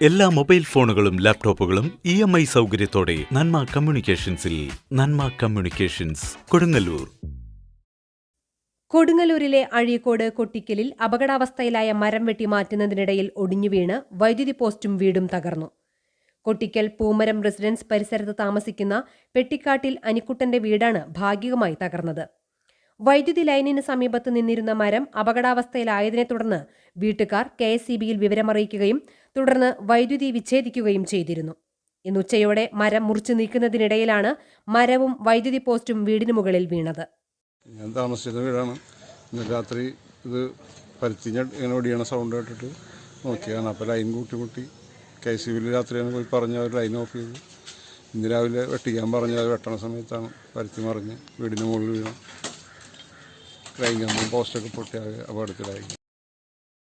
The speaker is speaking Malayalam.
എല്ലാ മൊബൈൽ ഫോണുകളും ലാപ്ടോപ്പുകളും ഇ എം ഐ സൗകര്യത്തോടെ നന്മ കമ്മ്യൂണിക്കേഷൻസിൽ നന്മ കമ്മ്യൂണിക്കേഷൻസ് കൊടുങ്ങല്ലൂർ. കൊടുങ്ങല്ലൂരിലെ അഴീക്കോട് കൊട്ടിക്കലിൽ അപകടാവസ്ഥയിലായ മരം വെട്ടി മാറ്റുന്നതിനിടയിൽ ഒടിഞ്ഞു വീണ് വൈദ്യുതി പോസ്റ്റും വീടും തകർന്നു. കൊട്ടിക്കൽ പൂമരം റെസിഡൻസ് പരിസരത്ത് താമസിക്കുന്ന പെട്ടിക്കാട്ടിൽ അനിക്കുട്ടന്റെ വീടാണ് ഭാഗികമായി തകർന്നത്. വൈദ്യുതി ലൈനിന് സമീപത്ത് നിന്നിരുന്ന മരം അപകടാവസ്ഥയിലായതിനെ തുടർന്ന് വീട്ടുകാർ കെ എസ് സി ബിയിൽ വിവരമറിയിക്കുകയും തുടർന്ന് വൈദ്യുതി വിച്ഛേദിക്കുകയും ചെയ്തിരുന്നു. ഇന്ന് ഉച്ചയോടെ മരം മുറിച്ചു നീക്കുന്നതിനിടയിലാണ് മരവും വൈദ്യുതി പോസ്റ്റും വീടിന് മുകളിൽ വീണത്. ഞാൻ താമസിച്ചിരുന്ന വീടാണ്. ഇന്ന് രാത്രി ഇത് പരിത്തിഞ്ഞ ഇങ്ങനെ ഒടിയണ സൗണ്ട് കേട്ടിട്ട് നോക്കിയാണ് അപ്പോൾ ലൈൻ കൂട്ടി കൂട്ടി കെ സി ബിയിൽ രാത്രിയാണ് പോയി പറഞ്ഞ് അവർ ലൈൻ ഓഫ് ചെയ്തു. ഇന്ന് രാവിലെ വെട്ടിക്കാൻ പറഞ്ഞ് അത് വെട്ടണ സമയത്താണ് പരുത്തി മറിഞ്ഞ് വീടിന് മുകളിൽ വീണ്. ലൈൻ കമ്പും പോസ്റ്റൊക്കെ പൊട്ടിയാകെ അപകടത്തിലായി.